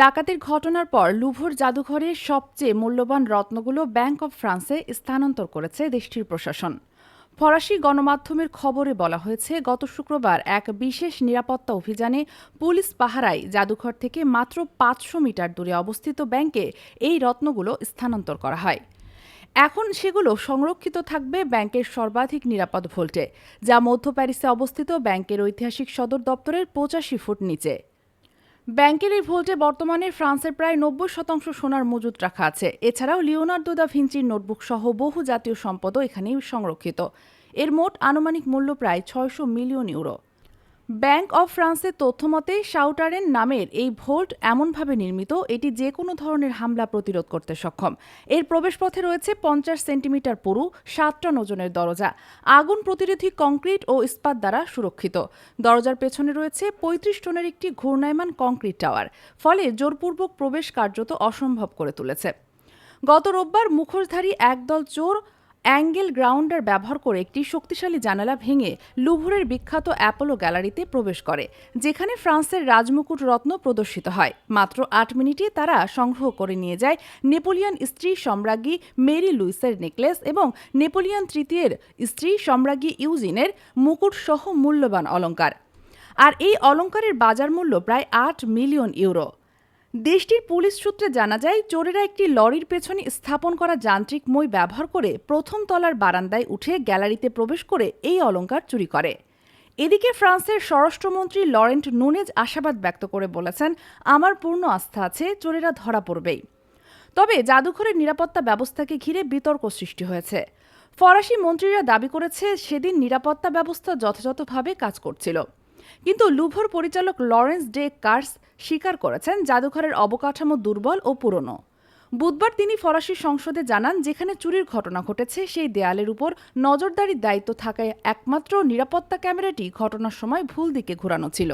ডাকাতির ঘটনার পর লুভর জাদুঘরের সবচেয়ে মূল্যবান রত্নগুলো ব্যাংক অব ফ্রান্সে স্থানান্তর করেছে দেশটির প্রশাসন। ফরাসি গণমাধ্যমের খবরে বলা হয়েছে, গত শুক্রবার এক বিশেষ নিরাপত্তা অভিযানে পুলিশ পাহারায় জাদুঘর থেকে মাত্র পাঁচশো মিটার দূরে অবস্থিত ব্যাংকে এই রত্নগুলো স্থানান্তর করা হয়। এখন সেগুলো সংরক্ষিত থাকবে ব্যাংকের সর্বাধিক নিরাপদ ভোল্টে, যা মধ্য প্যারিসে অবস্থিত ব্যাংকের ঐতিহাসিক সদর দপ্তরের পঁচাশি ফুট নিচে। ব্যাংকের এই ভোল্টে বর্তমানে ফ্রান্সের প্রায় নব্বই শতাংশ সোনার মজুত রাখা আছে। এছাড়াও লিওনার্দো দা ভিঞ্চির নোটবুক সহ বহু জাতীয় সম্পদও এখানেই সংরক্ষিত। এর মোট আনুমানিক মূল্য প্রায় ছয়শো মিলিয়ন ইউরো। ব্যাংক অব ফ্রান্সের তথ্যমতে শাউটারেন নামের এই ভোল্ট এমনভাবে নির্মিত, এটি যে কোনো ধরনের হামলা প্রতিরোধ করতে সক্ষম। এর প্রবেশপথে রয়েছে পঞ্চাশ সেন্টিমিটার পুরু সাত টন ওজনের দরজা, আগুন প্রতিরোধী কংক্রিট ও ইস্পাত দ্বারা সুরক্ষিত। দরজার পেছনে রয়েছে পঁয়ত্রিশ টনের একটি ঘূর্ণায়মান কংক্রিট টাওয়ার, ফলে জোরপূর্বক প্রবেশ কার্যত অসম্ভব করে তুলেছে। গত রোববার মুখোশধারী একদল চোর অ্যাঙ্গেল গ্রাউন্ডার ব্যবহার করে একটি শক্তিশালী জানালা ভেঙে লুভরের বিখ্যাত অ্যাপোলো গ্যালারিতে প্রবেশ করে, যেখানে ফ্রান্সের রাজমুকুট রত্ন প্রদর্শিত হয়। মাত্র আট মিনিটে তারা সংগ্রহ করে নিয়ে যায় নেপোলিয়ন স্ত্রী সম্রাজ্ঞী মেরি লুইসের নেকলেস এবং নেপোলিয়ন তৃতীয়ের স্ত্রী সম্রাজ্ঞী ইউজিনের মুকুট সহ মূল্যবান অলঙ্কার আর এই অলঙ্কারের বাজার মূল্য প্রায় আট মিলিয়ন ইউরো। দেশটির পুলিশ সূত্রে জানা যায়, চোরেরা একটি লরির পেছনে স্থাপন করা যান্ত্রিক মই ব্যবহার করে প্রথম তলার বারান্দায় উঠে গ্যালারিতে প্রবেশ করে এই অলঙ্কার চুরি করে। এদিকে ফ্রান্সের স্বরাষ্ট্রমন্ত্রী লরেন্ট নুনেজ আশাবাদ ব্যক্ত করে বলেছেন, আমার পূর্ণ আস্থা আছে, চোরেরা ধরা পড়বেই। তবে জাদুঘরের নিরাপত্তা ব্যবস্থাকে ঘিরে বিতর্ক সৃষ্টি হয়েছে। ফরাসি মন্ত্রীরা দাবি করেছে, সেদিন নিরাপত্তা ব্যবস্থা যথাযথভাবে কাজ করছিল। কিন্তু লুভর পরিচালক লরেন্স ডে কার্স স্বীকার করেছেন জাদুঘরের অবকাঠামো দুর্বল ও পুরনো। বুধবার তিনি ফরাসি সংসদে জানান, যেখানে চুরির ঘটনা ঘটেছে, সেই দেয়ালের উপর নজরদারির দায়িত্ব থাকায় একমাত্র নিরাপত্তা ক্যামেরাটি ঘটনার সময় ভুল দিকে ঘোরানো ছিল।